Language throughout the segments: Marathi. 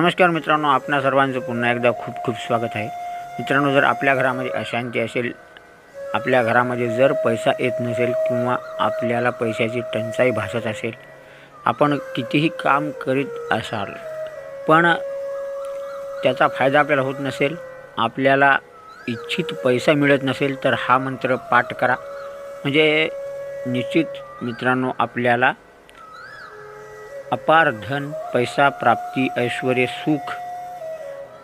नमस्कार मित्रांनो आपणा सर्वांचं पुन्हा एकदा खूप खूप स्वागत आहे. मित्रांनो जर आपल्या घरामध्ये अशांती असेल आपल्या घरामध्ये जर पैसा येत नसेल किंवा आपल्याला पैशाची टंचाई भासत असेल आपण कितीही काम करीत असाल पण त्याचा फायदा आपल्याला होत नसेल आपल्याला इच्छित पैसा मिळत नसेल तर हा मंत्र पाठ करा. म्हणजे निश्चित मित्रांनो आपल्याला अपार धन पैसा प्राप्ती ऐश्वर सुख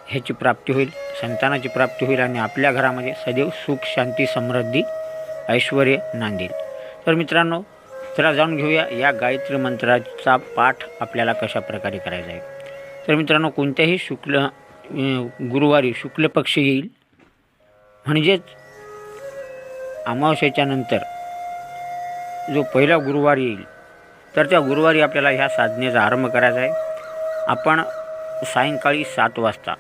ह्याची प्राप्ती होईल संतानाची प्राप्ती होईल आणि आपल्या घरामध्ये सदैव सुख शांती समृद्धी ऐश्वर नांदेल. तर मित्रांनो चला जाणून घेऊया या गायत्री मंत्राचा पाठ आपल्याला कशा प्रकारे करायचा आहे. तर मित्रांनो कोणत्याही शुक्ल गुरुवारी शुक्ल पक्ष येईल. म्हणजेच अमावस्याच्या नंतर जो पहिला गुरुवार येईल तर त्या गुरुवारी आपल्याला ह्या साधनेचा आरंभ करायचा आहे. आपण सायंकाळी सात वाजता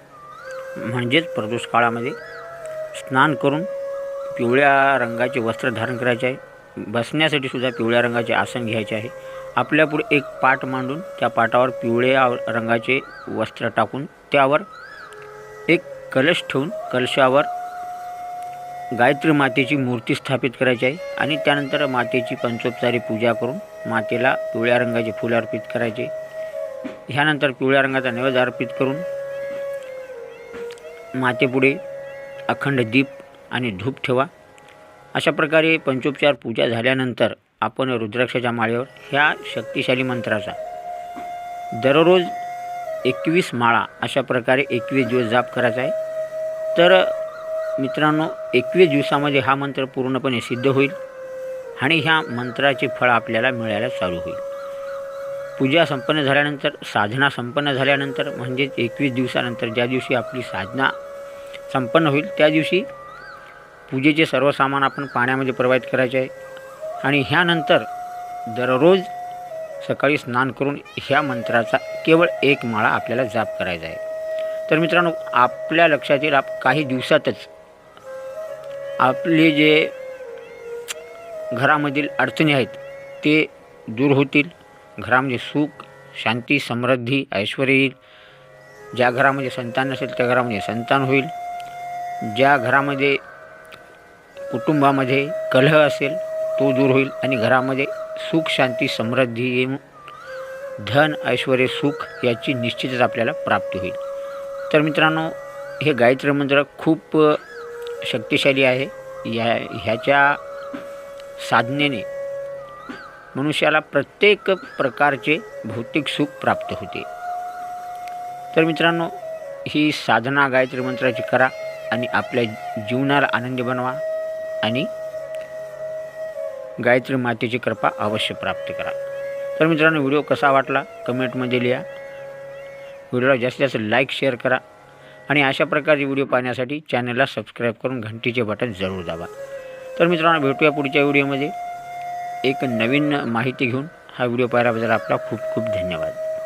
म्हणजेच प्रदोष काळामध्ये स्नान करून पिवळ्या रंगाचे वस्त्र धारण करायचे आहे. बसण्यासाठी सुद्धा पिवळ्या रंगाचे आसन घ्यायचे आहे. आपल्यापुढे एक पाट मांडून त्या पाटावर पिवळ्या रंगाचे वस्त्र टाकून त्यावर एक कलश ठेवून कलशावर गायत्री मातेची मूर्ती स्थापित करायची आहे आणि त्यानंतर मातेची पंचोपचारी पूजा करून मातेला पिवळ्या रंगाचे फूल अर्पित करायचे. ह्यानंतर पिवळ्या रंगाचा नैवेद्य अर्पित करून मातेपुढे अखंड दीप आणि धूप ठेवा. अशा प्रकारे पंचोपचार पूजा झाल्यानंतर आपण रुद्राक्षाच्या माळेवर ह्या शक्तिशाली मंत्राचा दररोज एकवीस माळा अशा प्रकारे एकवीस दिवस जाप करायचा आहे. तर मित्रांनो एकवीस दिवसामध्ये हा मंत्र पूर्णपणे सिद्ध होईल आणि ह्या मंत्राचे फळ आपल्याला मिळायला चालू होईल. पूजा संपन्न झाल्यानंतर साधना संपन्न झाल्यानंतर म्हणजेच एकवीस दिवसानंतर ज्या दिवशी आपली साधना संपन्न होईल त्या दिवशी पूजेचे सर्व सामान आपण पाण्यामध्ये प्रवाहित करायचे आहे. आणि ह्यानंतर दररोज सकाळी स्नान करून ह्या मंत्राचा केवळ एक माळा आपल्याला जाप करायचा आहे. तर मित्रांनो आपल्या लक्षात येईल आप काही दिवसातच आपले जे घरामधील अडचणी आहेत ते दूर होतील. घरामध्ये सुख शांती समृद्धी ऐश्वर येईल. ज्या घरामध्ये संतान नसेल त्या घरामध्ये संतान होईल. ज्या घरामध्ये कुटुंबामध्ये कलह असेल तो दूर होईल. आणि घरामध्ये सुख शांती समृद्धी येऊन धन ऐश्वर सुख याची निश्चितच आपल्याला प्राप्ती होईल. तर मित्रांनो हे गायत्री मंत्र खूप शक्तिशाली आहे. या ह्याच्या साधनेने मनुष्याला प्रत्येक प्रकारचे भौतिक सुख प्राप्त होते. तर मित्रांनो ही साधना गायत्री मंत्राची करा आणि आपल्या जीवनाला आनंदी बनवा आणि गायत्री मातेची कृपा अवश्य प्राप्त करा. तर मित्रांनो व्हिडिओ कसा वाटला? कमेंटमध्ये लिहा. व्हिडिओला जास्तीत जास्त लाईक शेअर करा. आणि अशा प्रकारचे व्हिडिओ पाहण्यासाठी चॅनलला सबस्क्राईब करून घंटीचे बटन जरूर दाबा. तर मित्रांनो भेटूया पुढच्या व्हिडिओमध्ये. एक नवीन माहिती घेऊन हा व्हिडिओ पाहिल्याबद्दल आपला खूप खूप धन्यवाद.